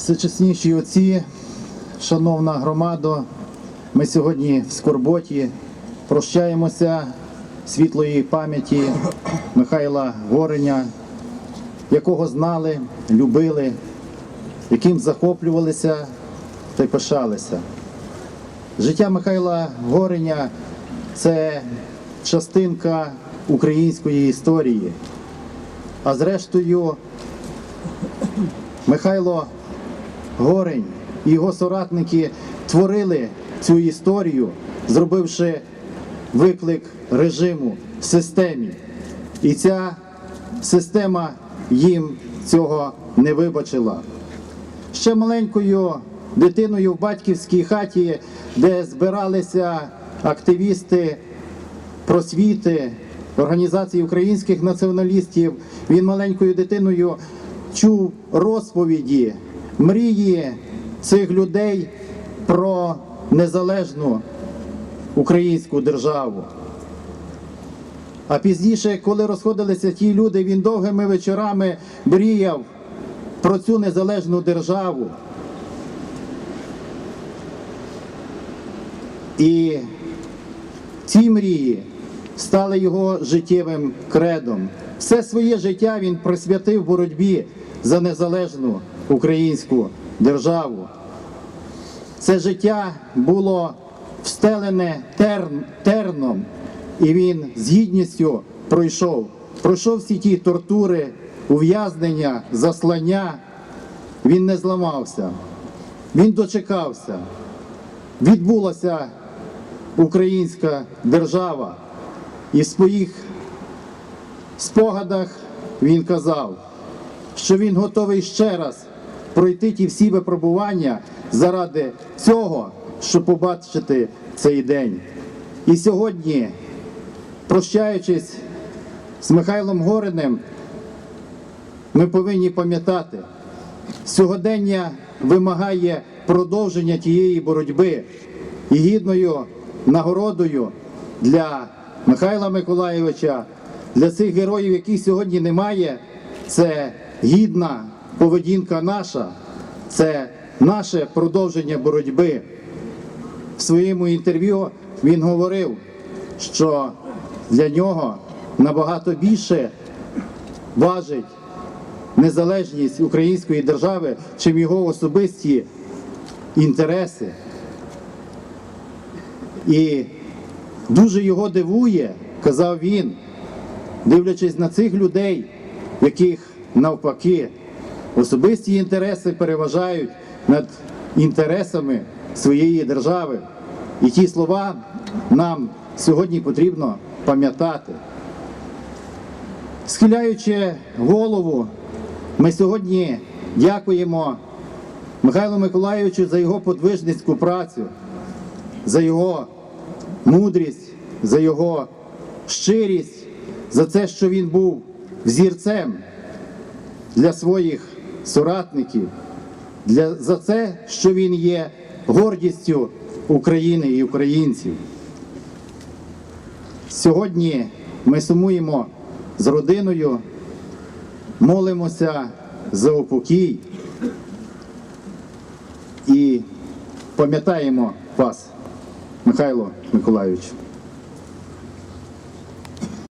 Всечесніші отці, шановна громадо, ми сьогодні в Скорботі прощаємося світлої пам'яті Михайла Гореня, якого знали, любили, яким захоплювалися та й пишалися. Життя Михайла Гореня це частинка української історії. А зрештою, Михайло Горень і його соратники творили цю історію, зробивши виклик режиму системі. І ця система їм цього не вибачила. Ще маленькою дитиною в батьківській хаті, де збиралися активісти просвіти, організації українських націоналістів, він маленькою дитиною чув розповіді, мрії цих людей про незалежну українську державу. А пізніше, коли розходилися ті люди, він довгими вечорами мріяв про цю незалежну державу. І ці мрії стали його життєвим кредом. Все своє життя він присвятив боротьбі за незалежну українську державу. Це життя було встелене терн, терном, і він з гідністю пройшов. Пройшов всі ті тортури, ув'язнення, заслання. Він не зламався, він дочекався. Відбулася українська держава. І в своїх спогадах він казав, що він готовий ще раз пройти ті всі випробування заради цього, щоб побачити цей день. І сьогодні, прощаючись з Михайлом Гориним, ми повинні пам'ятати, сьогодення вимагає продовження тієї боротьби і гідною нагородою для Михайла Миколайовича, для цих героїв, яких сьогодні немає, це гідна поведінка наша, це наше продовження боротьби. В своєму інтерв'ю він говорив, що для нього набагато більше важить незалежність української держави, чим його особисті інтереси. І дуже його дивує, казав він, дивлячись на цих людей, яких навпаки особисті інтереси переважають над інтересами своєї держави. І ті слова нам сьогодні потрібно пам'ятати. Схиляючи голову, ми сьогодні дякуємо Михайлу Миколайовичу за його подвижницьку працю, за його мудрість, за його щирість, за те, що він був взірцем для своїх соратників, для, за це, що він є гордістю України і українців. Сьогодні ми сумуємо з родиною, молимося за упокій і пам'ятаємо вас, Михайло Миколайович.